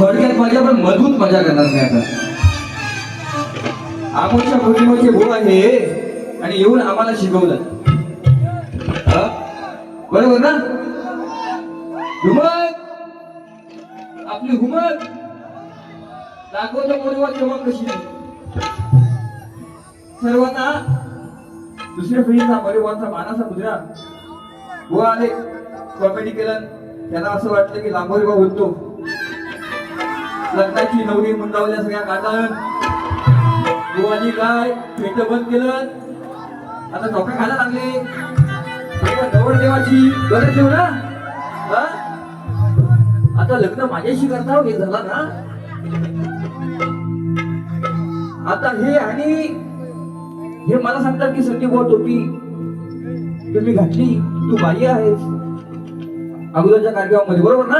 थोडक्यात मजा पण मजबूत मजा करणार नाही आता. आमोच्या पौर्णिमेचे भाऊ आहे आणि येऊन आम्हाला शिकवलं. बरोबर ना? हुमत! आपली हुमत! दाखवतो पौर्णिमा तेव्हा कशी. सर्वांना दुसऱ्या पिढीचा परिवारचा मानाचा मुद्रा. हो आले. कॉमेडी केलं. त्यांना असं वाटलं की लांबोरी बा बोलतो लग्नाची नवरी मुंडावल्या सगळ्या काढलं गोवानी काय पेट बंद केलं? आता झोका खायला लागले. नवर देवाची गरज देऊ ना? आता लग्न माझ्याशी करता हो, हे झाला ना? आता हे आणि हे मला सांगतात की संदीप भाऊ टोपी. तुम्ही घातली तू बाई आहेस. अगोदरच्या कार्यक्रमामध्ये बरोबर ना?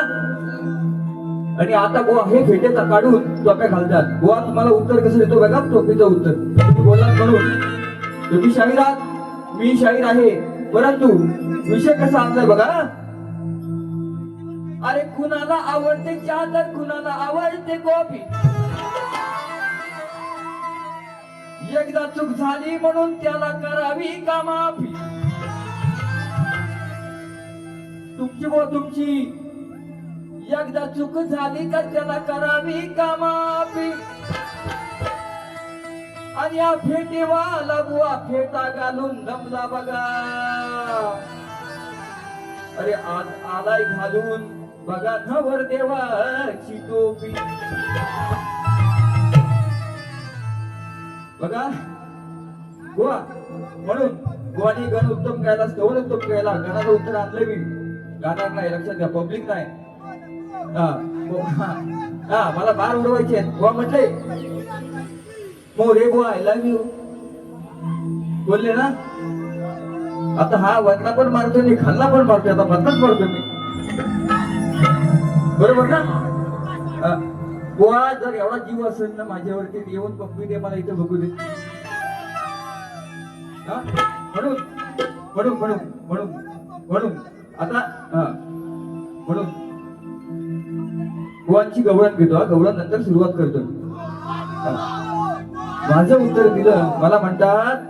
आणि आता गोवा हे फेटे काढून टोप्या घालतात. गोवा तुम्हाला उत्तर कसं देतो बघा? टोपीचं उत्तर. तुम्ही म्हणून. तुम्ही शाहीर आहात. मी शाहीर आहे. परंतु विषय कसा आणलाय बघा अरे कुणाला आवडते चहा तर कुणाला आवडते कॉफी एकदा चूक झाली म्हणून त्याला करावी का माफी? तुमची व तुमची. एकदा चूक झाली तर त्याला करावी का माफी? आणि या फेटेवाला बुवा फेटा घालून दमला बघा. अरे आज आलाय घालून. बघा नवर देवाची टोपी. बघा. गोवा म्हणून गोवानी गण उत्तम गायला स्तवन उत्तम गायला गणाचं उत्तर आणलं मी. गाणार नाही लक्षात घ्या पब्लिक नाही. हो, हा हा मला बार उडवायचे बुवा म्हटले मोरे बुवा आय लव्ह यू बोलले ना? आता हा वरना पण मारतो मी खाल्ला पण मारतोय आता बंदच मारतो मी. बरोबर ना? बुवा जर एवढा जीव असेल ना माझ्यावरती येऊन बघू दे मला इथं बघू दे. हा? म्हणून म्हणून म्हणून म्हणून म्हणून. आता हा. म्हणून. गुवांची गवळण घेतो गवळण नंतर सुरुवात करतो. माझं उत्तर दिलं मला म्हणतात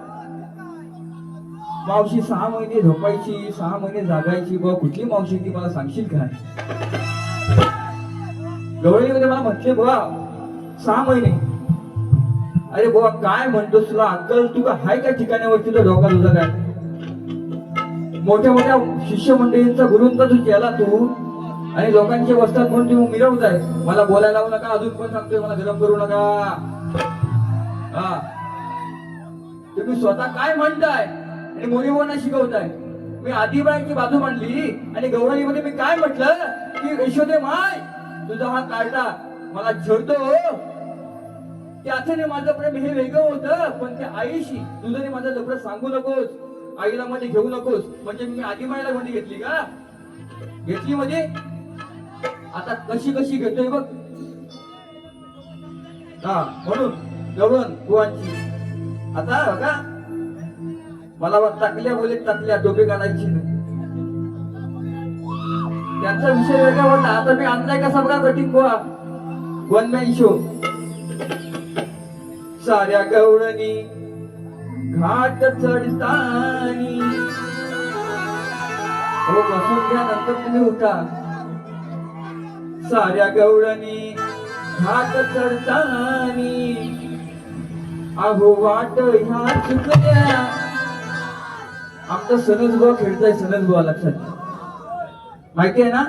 मावशी सहा महिने झोपायची सहा महिने जागायची बुवा कुठली मावशी ती मला सांगशील काय गवळणीमध्ये मला म्हटले बुवा सहा महिने. अरे बुवा काय म्हणतोस तुला? अक्कल तू हाय काय ठिकाणावरती तुझा डोका तुझा काय? मोठ्या मोठ्या शिष्य मंडळींचा गुरुंचा तू केला तू आणि लोकांचे वस्तात म्हणून तू मिरवताय मला बोलायला लावू नका अजून पण सांगतोय मला गरम करू नका. हा. तुम्ही स्वतः काय म्हणताय आणि मोरीबाईंना शिकवताय? मी आदिबाईंची बाजू मांडली आणि गौरवीमध्ये मी काय म्हटलं? की यशोदे माय तुझा हा काढला मला झरतो त्याचं नाही माझं प्रेम हे वेगळं होतं पण त्या आईशी तुझं नाही माझं लपडं सांगू नकोस. आईला मध्ये घेऊ नकोस. म्हणजे मी आधी मायला मध्ये म्हणजे घेतली का? घेतली म्हणजे? आता कशी कशी घेतोय बघ. हा म्हणून गवळण कुवांची आता बघा. मला टाकल्या बोले टाकल्या डोबे घालायची. त्यांचा विषय वेगळा होता. आता मी आणलाय कसा बघा कठीण गोवा? वन मॅन शो साऱ्या गवळणी घाट चढतानी. हो बसून घ्या नंतर तुम्ही उठा. साऱ्या गवळणी घाट चढतानी. अहो वाट ह्या चुकल्या. आमचा सनज बुवा खेळताय सनज बुवा लक्षात. माहिती आहे ना?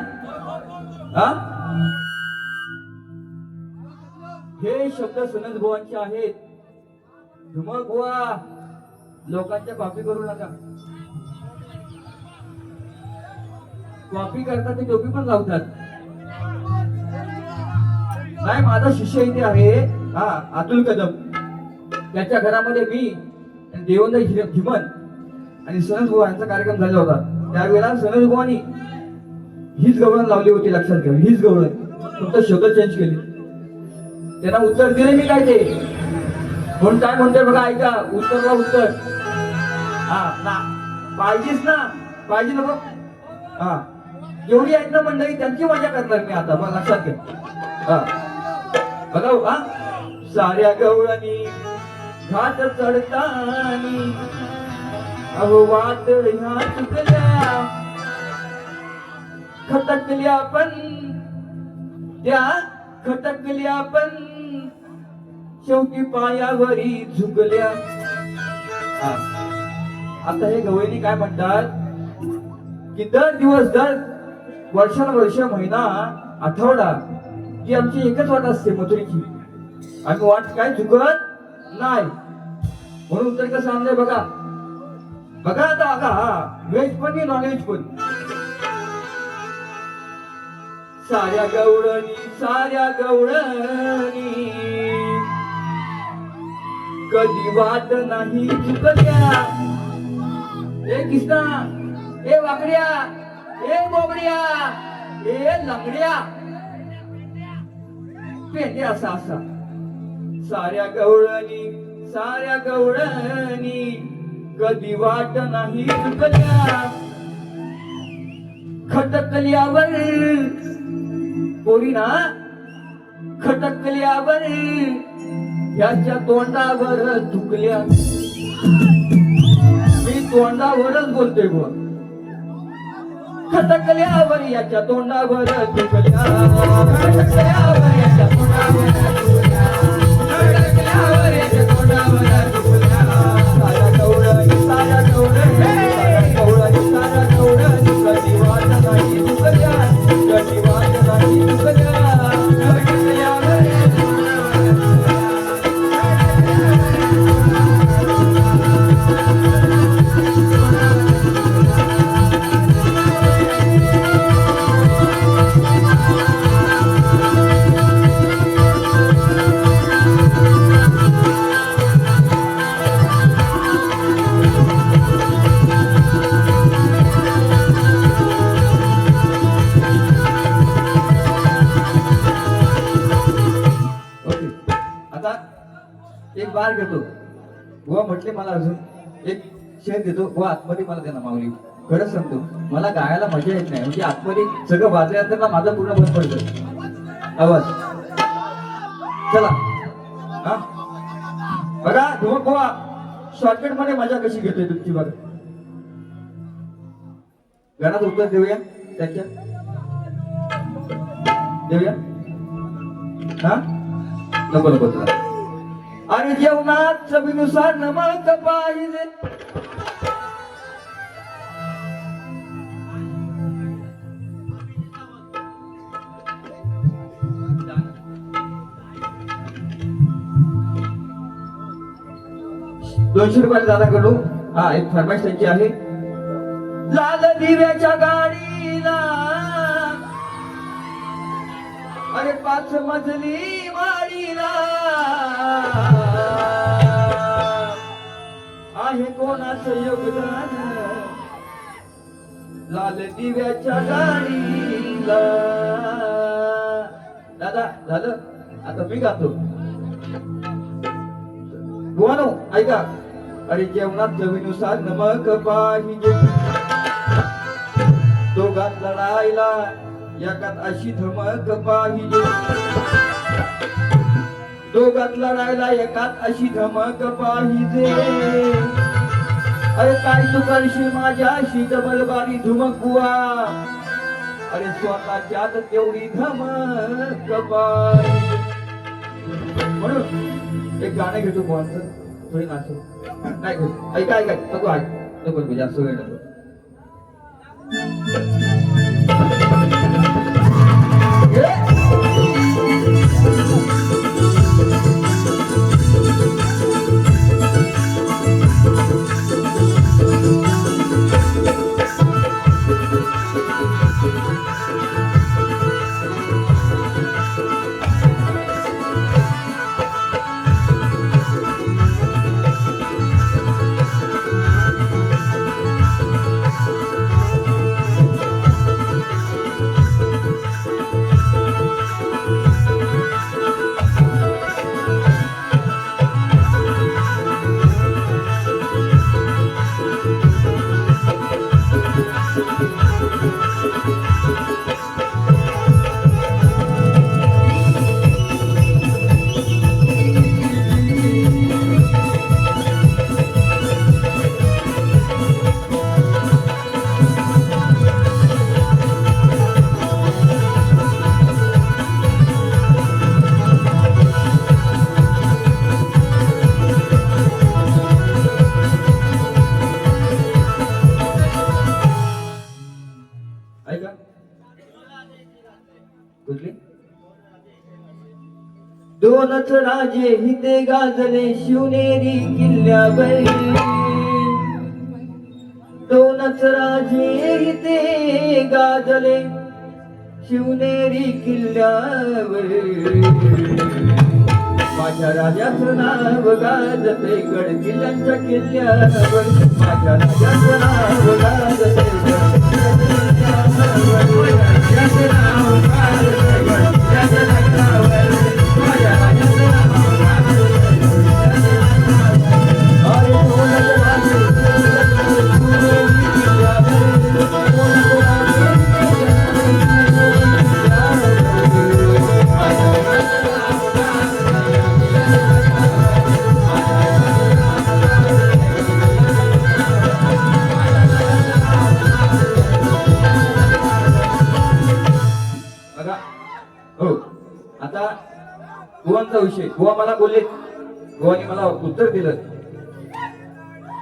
हा? हे शब्द सनज बुवांचे आहेत. धुमक बुवा लोकांच्या कॉपी करू नका. कॉपी करतात ते टोपी पण लावतात. नाही माझा शिष्य इथे आहे. हा अतुल कदम. त्याच्या घरामध्ये मी आणि देवेंद्र हिमन आणि सनज गोवा यांचा कार्यक्रम झाला होता. त्यावेळेला सनज गोवानी हीच गवळण लावली होती लक्षात घ्या. हीच गवळण. फक्त शब्द चेंज केली. त्यांना उत्तर दिले मी काय ते? म्हणून काय म्हणतोय बघा ऐका उत्तरला उत्तर. हा ना पाहिजेच ना पाहिजे ना बघ. हा. एवढी आहेत ना मंडळी त्यांची मजा करणार मी आता मला लक्षात घे हा. बघा हा. साऱ्या गवळणी घाट चढतानी अहो वाट ह्या चुकल्या. खटकल्या पण त्या खटकल्या पण. शेवटी पायावरी झुकल्या. आता हे गवळणी काय म्हणतात? की दर दिवस दर वर्षानुवर्ष महिना आठवडा ती आमची एकच वाट असते मथुरीची. आम्ही वाट काय चुकत नाही. म्हणून तर कसं आणलंय बघा. बघा आता आता व्हेज पण नॉन व्हेज पण. साऱ्या गवळणी साऱ्या गवळणी. कधी वाट नाही चुकल्या ए कृष्णा ए वाकड्या ए बोबड्या ए लंगड्या. पेंडे असा असा. साऱ्या गवळणी साऱ्या गवळणी कधी वाट नाही चुकल्या खटकल्यावर पोरीना खटकल्यावर याच्या तोंडावर थुकल्या मी तोंडावरच बोलते बुवा. खटकल्यावर याच्या तोंडावर थुकल्या खटकल्यावर याच्या तोंडावर थुकल्या खटकल्यावर याच्या तोंडावर एक बार घेतो. बुवा म्हटले मला अजून एक शेर देतो. बुवा आतमध्ये मला देणार माऊली. खरंच सांगतो मला गायला मजा येत नाही. म्हणजे आतमध्ये सगळं वाजल्यानंतर ना माझं पूर्ण बंद पडतो. आवाज. चला. हा? बघा धुमक बुवा. शॉर्टकटमध्ये मजा कशी घेतोय तुमची बघा. गाण्यात उत्तर देऊया? त्याच्या? देऊया? हा? नको नको तुला आणि जेवणात चवीनुसार नमक पाहिजे. दोनशे रुपयाला दादा कडू? हा एक फरमाईश त्यांची आहे. लाल दिव्याच्या गाडीला अरे पाच मजली वाडीला. आहे कोणाचं योगदान? लाल दिव्याच्या गाडीला. दादा झालं? आता मी गातो. गुवानो ऐका. अरे जेवणात चवीनुसार नमक पाहिजे. दोघात लढायला एकात अशी धमक पाहिजे. दोघात लढायला एकात अशी धमक पाहिजे. अरे काय तू करशील माझ्याशी डबलबारी धुमक अरे स्वतःच्यात तेवढी धमक पाहिजे. म्हणून एक गाणं घेतो कोणाचं थोडी नाचो. काय ऐका ऐका नको ऐक. नको नको जास्त वेळ नको. राजे हिते गाजले शिवनेरी किल्ल्यावर. दोनच राजे हिते गाजले शिवनेरी किल्ल्यावर. माझ्या राजाचं नाव गाजते गड किल्ल्यांच्या किल्ल्यावर. माझ्या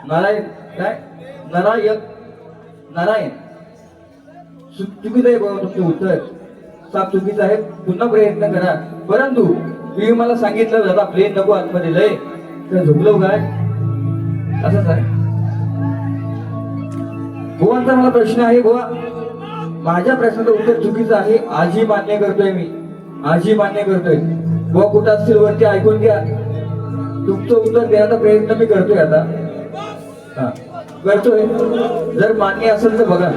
नारायण काय नारायण नारायण. चु- चुकीचं आहे बघा तुमचं उत्तर. साप चुकीचं आहे पुन्हा प्रयत्न करा. परंतु तुम्ही मला सांगितलं दादा प्लेन नको आतमध्ये लय. तर झोपलो काय असंच आहे गोवांचा मला प्रश्न आहे गोवा माझ्या प्रश्नाचं उत्तर चुकीचं आहे आजही मान्य करतोय मी. आजी मान्य करतोय. बुवा कुठं असतील वरती ऐकून घ्या. तुमचं उत्तर देण्याचा प्रयत्न मी करतोय आता. करतोय. जर मान्य असेल तर बघा.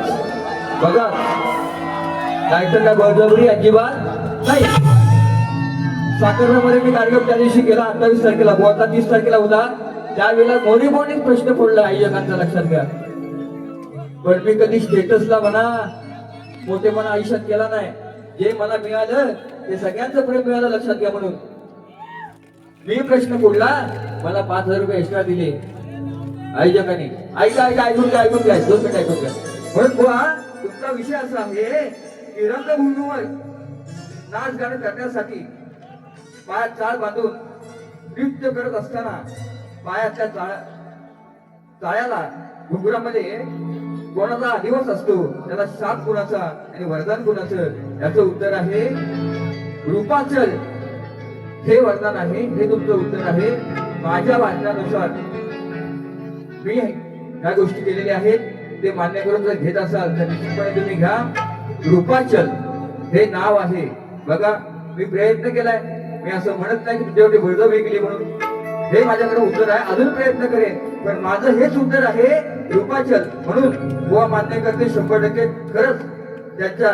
बघा. नाहीतर काय बळजबरी अजिबात नाही. साखरमध्ये मी कार्यक्रम त्या दिवशी केला. अठ्ठावीस तारखेला. आता तीस तारखेला होता त्यावेळेला मोरीबोनीच प्रश्न पडला आयोजकांचा लक्षात घ्या. पण मी कधी स्टेटसला म्हणा मोठे म्हणा आयुष्यात केला नाही. जे मला मिळालं ते सगळ्यांचं प्रेम मिळालं लक्षात घ्या म्हणून. मी प्रश्न पडला मला पाच हजार रुपये एक्स्ट्रा दिले. आयोजकांनी ऐका ऐका ऐकून घ्या ऐकून घ्या. दोन मिनिट ऐकून घ्या. म्हणून बुवा तुमचा विषय असा आहे की रंगभूमीवर नाच गाणं करण्यासाठी पायात चाळ बांधून नृत्य करत असताना पायातल्या चाळ्या चाळ्याला घुंगरामध्ये कोणाचा दिवस असतो त्याला सात कुणाचा आणि वरदान गुणाचं याचं उत्तर आहे रूपाचल हे वरदान आहे हे तुमचं उत्तर आहे. माझ्या वाचनानुसार मी ह्या गोष्टी केलेल्या आहेत ते मान्य करून जर घेत असाल तर निश्चितपणे तुम्ही घ्या. रूपाचल हे नाव आहे. बघा मी प्रयत्न केलाय. मी असं म्हणत नाही की तुझ्यावरती भरजव केली म्हणून. हे माझ्याकडे उत्तर आहे अजून प्रयत्न करेन. पण माझं हेच उत्तर आहे रूपाचल म्हणून. गोवा मान्य करते शंभर टक्के. खरंच त्यांच्या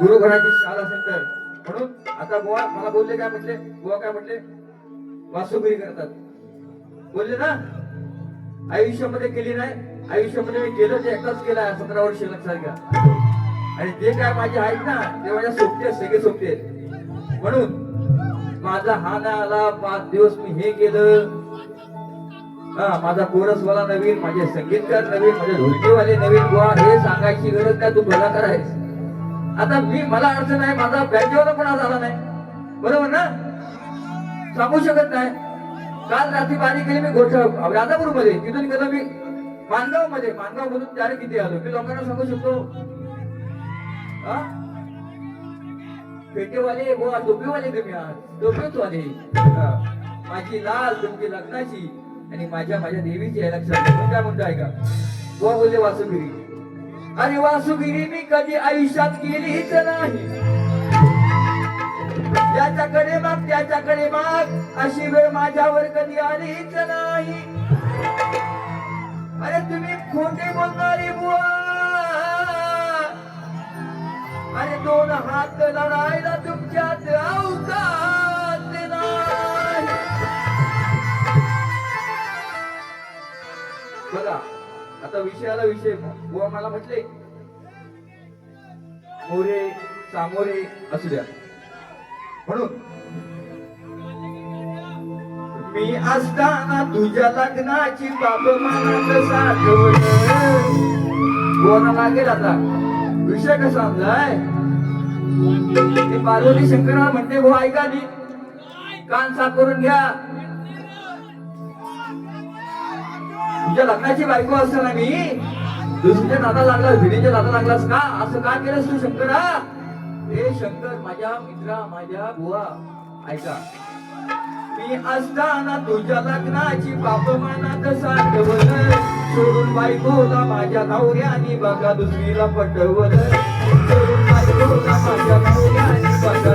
गुरुघराची शाल असेल तर म्हणून. आता गोवा मला बोलले काय म्हटले? गोवा काय म्हटले? वासुगिरी करतात. बोलले ना? आयुष्यामध्ये केली नाही आयुष्यामध्ये मी केलं ते एकटाच केलं आहे सतरा वर्ष लक्षात घ्या. आणि जे काय माझे आहेत ना ते माझ्या सोपते आहेत, सगळे सोपते आहेत. म्हणून माझा हा ना आला पाच दिवस मी हे केलं. हा माझा कोरसवाला नवीन माझे संगीतकार नवीन माझे ढोलकीवाले नवीन बुवा हे सांगायची गरज काय तू कलाकार आहेस. आता मी मला अडचण आहे माझा बँकेवाला पण आज आला नाही? बरोबर ना? सांगू शकत नाही. काल रात्री पाणी केली मी गोठ राजापूरमध्ये तिथून गेलो मी मानगावमध्ये मानगाव मधून त्याने किती आलो. मी लोकांना सांगू शकतो. पेटेवाले बुवा टोपीवाले तुम्ही आहात टोपीचवाले माझी लाल तुमची लग्नाची आणि माझ्या माझ्या देवीची आहे. लक्षात तुम्ही काय म्हणतो ऐका गोवा बोलले वासुगिरी अरे वासुगिरी मी कधी आयुष्यात गेलीच नाही. याच्याकडे माग तुझ्याकडे माग अशी वेळ माझ्यावर कधी आलीच नाही. अरे तुम्ही खोटे बोलणारी बुवा. अरे दोन हात लढायला तुमच्यात अवकाश नाही. बघा आता विषयाला विषय. बुवा मला म्हटले मोरे सामोरे असू द्या. म्हणून मी असताना तुझ्या लग्नाची बाब मनात साठवलं. लागेल आता विषय कसा आणलाय? पार्वती शंकराला म्हणते हो ऐका नी. कान साफ करून घ्या. तुझ्या लग्नाची बायको असताना मी दुसऱ्या दादा लागला भिडीच्या दादा लागलास का? असं का केलंस तू शंकरा? हे शंकर माझ्या मित्रा माझ्या बुवा. ऐका. मी असताना तुझ्या लग्नाची बाप मनात साठवण सोडून बायकोला माझ्या नवऱ्याने बघा दुसरीला पटवलं. सोडून बायकोला माझ्या नवऱ्याने बघा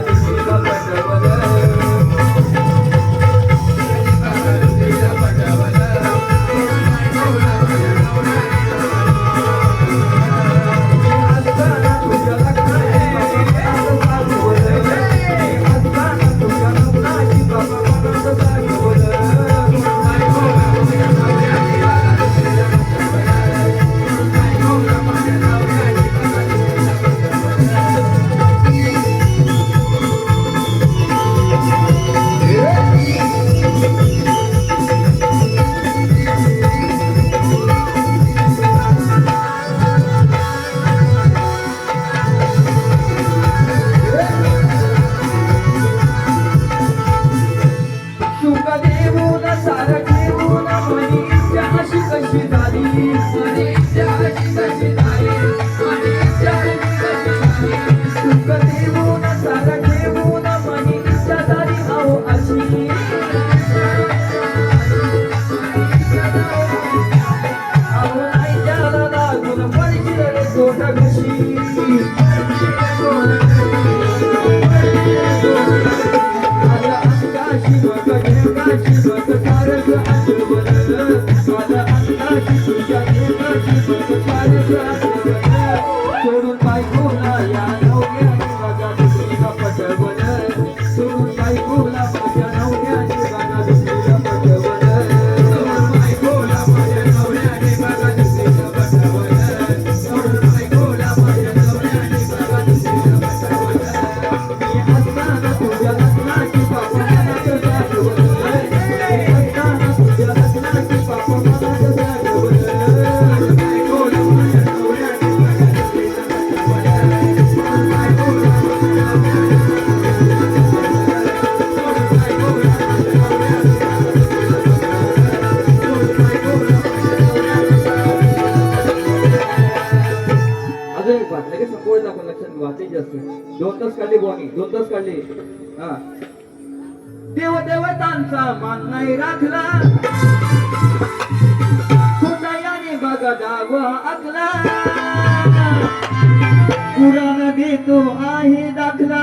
पुराण देतो आहे दाखला.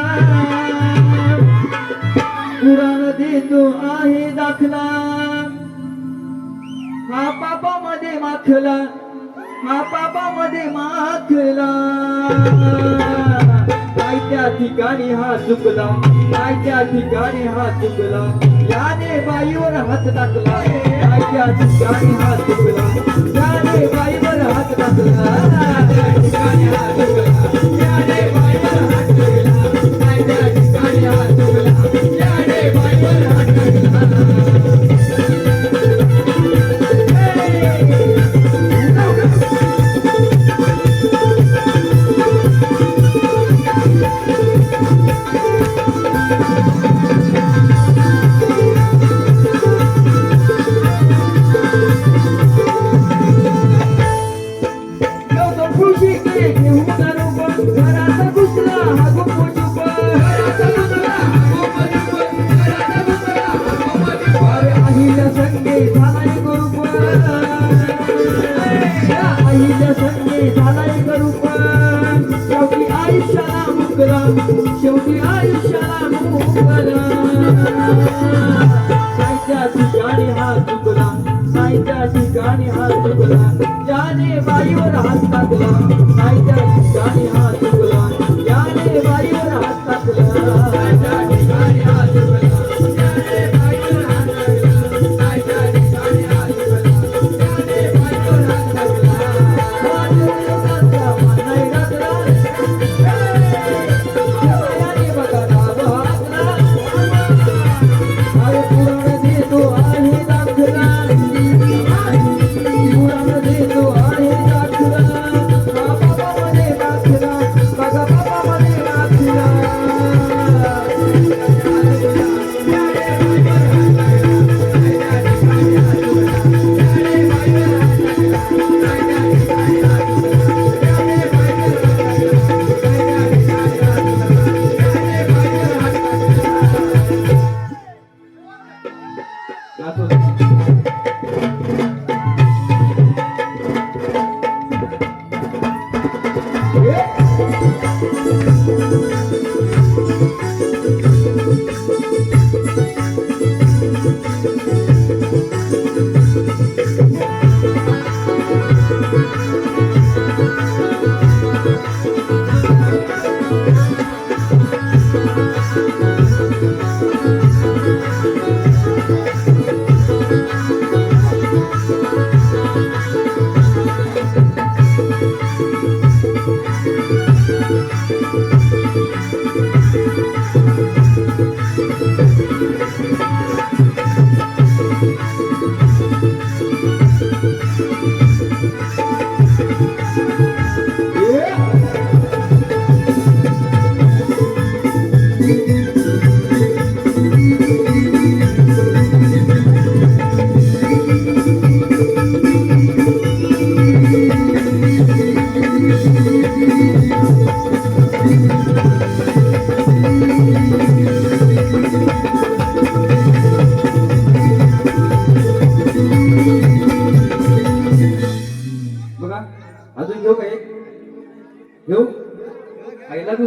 पुराण देतो आहे दाखला. हा पापामध्ये माखला हा पापामध्ये माखला. काय त्या ठिकाणी हा चुकला काय त्या ठिकाणी हा चुकला. याने बाईवर हात टाकला काय त्या ठिकाणी हा चुकला. याने बाईवर हात टाकला त्या ठिकाणी हा चुकला.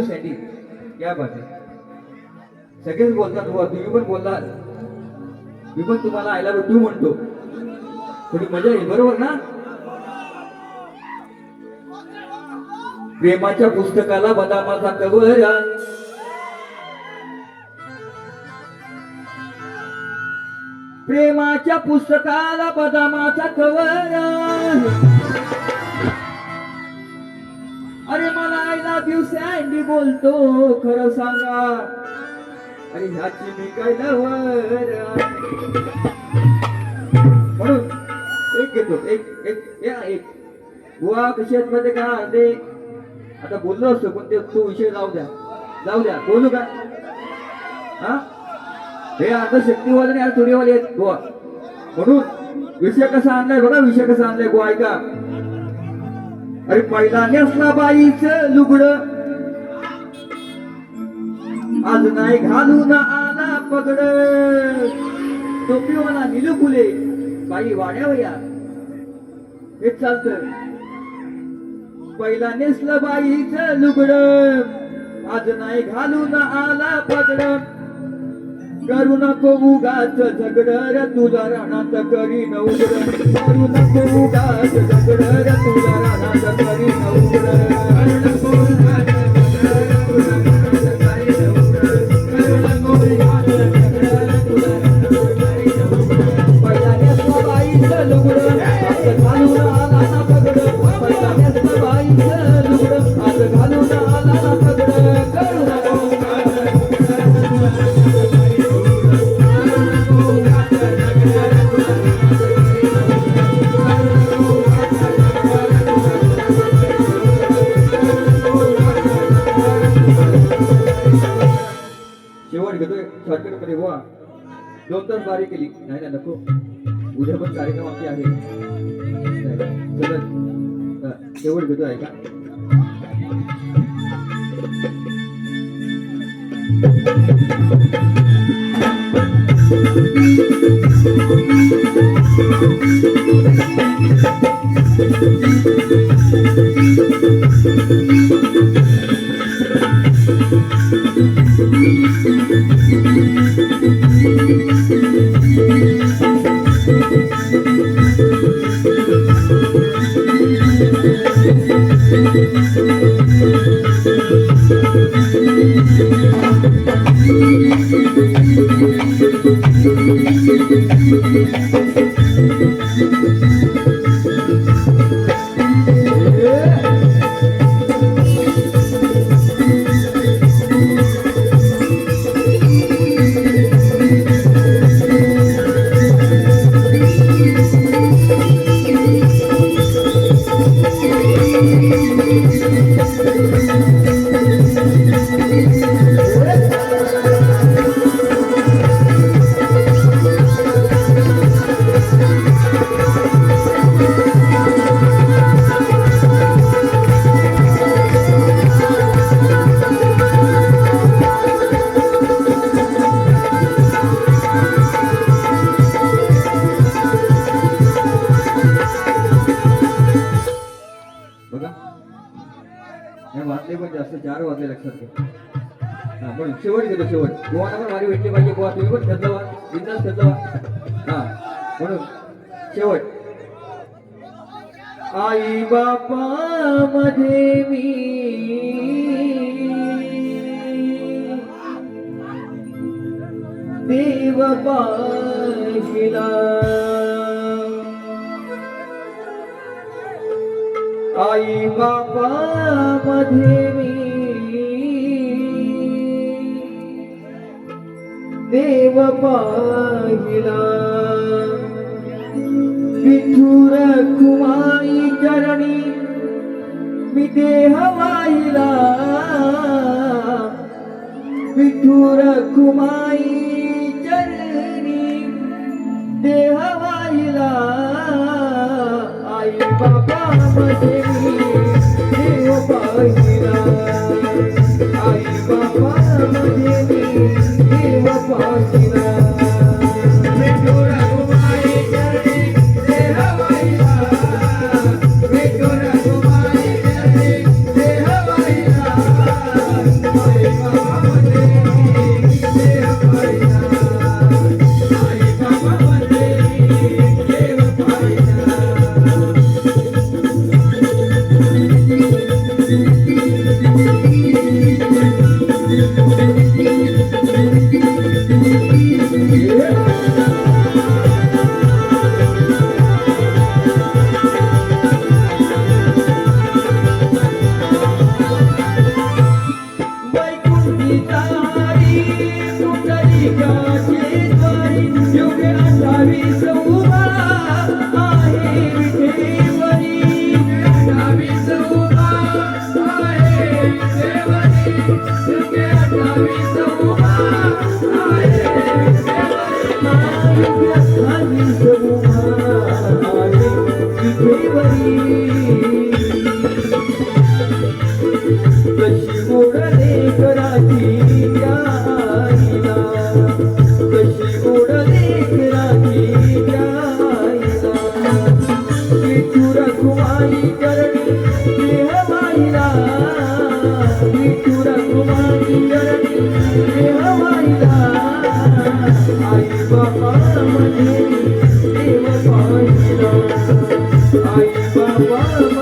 I love क्या बात सगळेच बोलतात बुवा तुम्ही पण बोललात. मी पण तुम्हाला आय लव्ह म्हणतो. थोडी मजा येईल बरोबर ना? प्रेमाच्या पुस्तकाला बदामाचा कवर प्रेमाच्या पुस्तकाला बदामाचा कवर अरे मला आय लव्ह यू सँडी बोलतो खरं सांगा. अरे ह्याची मी काय लवर? म्हणून एक घेतो एक एक या एक. गोवा कशेत मध्ये का ते आता बोललो असतो पण ते तो विषय जाऊ द्या. जाऊ द्या बोलू का? हा? हे आता शक्तीवाले आणि आता थोडीवाले आहेत गोवा म्हणून विषय कसा आणलाय बघा विषय कसा आणलाय गोवा ऐका. अरे पहिला नेसला बाईच लुगड. आज नाही घालून आला पगड. टोपीवाला निलू फुले. बाई वाड्यावया हे चालत. पहिला नेसलं बाईच लुगड. आज नाही घालून आला पगड. करू नको उगाच झगडर रे तुझा रानात करी नवगड करू नको उगाच झगडर रे तुझा रानात करी नवगड करू नको उगाच झगड रे गोवाला पण भारी भेटली पाहिजे गोवा तुम्ही पण खेळतो बिंदास खेळतो हा म्हणून शेवट. आई बापा मध्ये मी देव पाशिला आई बापा मध्ये मी देव पाहिला. विठुर कुमाई चरणी मी देह वाहिला विठुर कुमाई चरणी देह वाहिला आई बाबा मध्ये देव पाहिला. I am a baba.